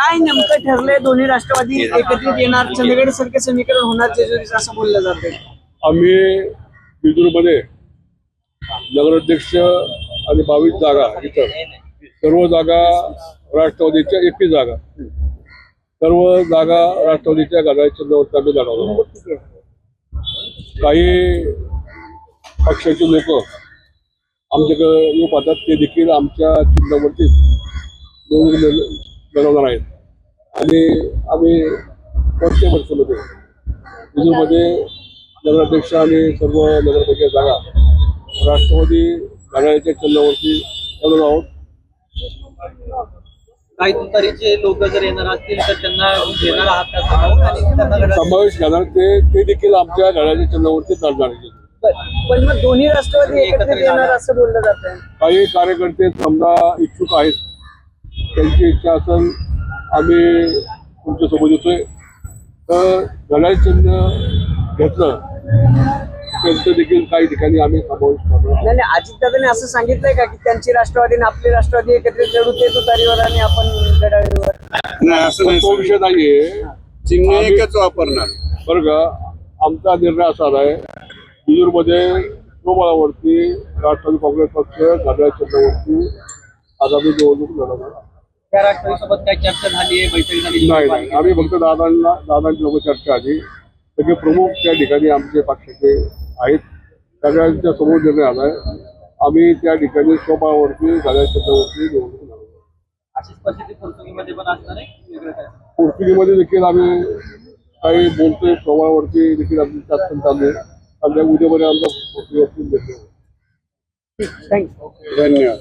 काय नेमकं ठरलंय? दोन्ही राष्ट्रवादी एकत्रित येणार चंदगड सारखे समीकरण होणार जेजुरीचं असं बोललं जातंय आम्ही बिजूरमध्ये नगराध्यक्ष आणि बावीस जागा इतर सर्व जागा राष्ट्रवादीच्या एकही जागा. सर्व जागा राष्ट्रवादीच्या घड्याळ्या चिन्हावरती आम्ही लढवणार काही पक्षाचे लोक आमच्याकडे येऊ पाहतात. ते देखील आमच्या चिन्हावरती लढ- लढवणार आहेत. आणि आम्ही कोणत्या पक्षामध्ये बिजूरमध्ये नगराध्यक्ष आणि सर्व नगरपालिका जागा. राष्ट्रवादी घड्याळ्याच्या चिन्हावरती लढवणार आहोत. काही तुतारीचे लोक जर येणार असतील तर त्यांना घेणार आहात का समावेश? आणि त्यांना घड्याळ- समावेश घेणार ते ते देखील आमच्या घड्याळ्याच्या चिन्हावरती लढणार आहेत. पण मग दोन्ही राष्ट्रवादी एकत्रित येणार असं बोललं जात आहे काही कार्यकर्ते समजा इच्छुक आहेत. त्यांची इच्छा असेल आम्ही तुमच्यासोबत येतोय. तर घड्याळ चिन्ह घेतलं. त्यांचं देखील काही ठिकाणी आम्ही समावेश आहोत. नाही नाही अजितदादांनी असं सांगितलंय का की त्यांची राष्ट्रवादी आणि आपली राष्ट्रवादी एकत्रित लढू ते तुतारीवर आणि आपण नाही असं नाही तो विषय नाहीये. चिन्ह एकच वापरणार. बरं का आमचा निर्णय असा आहे. बिजूरमध्ये स्वबळावरती राष्ट्रवादी काँग्रेस पक्ष घड्याळ चिन्हावरती आगामी निवडणूक लढवणार. आहे. त्या राष्ट्रवादीसोबत चर्चा झाली आहे? बैठक झाली नाही नाही. आम्ही फक्त दादांना दादांची लोक चर्चा आली. सगळे प्रमुख त्या ठिकाणी आमचे पक्षाचे आहेत. सगळ्यांच्या समोर निर्णय आलाय आम्ही त्या ठिकाणी स्वबळावरती घड्याळ चिन्हावरती निवडणूक लढवणार अशीच परिस्थिती पोर्तुगीमध्ये पण असणार आहे? वेगळं काय? पोर्तुगीमध्ये देखील आम्ही काही बोलतोय. स्वबळावरती देखील आमची चाचणी चालू आहे. आणि उद्यामध्ये आमचा पोर्तुगीवरती निर्णय धन्यवाद.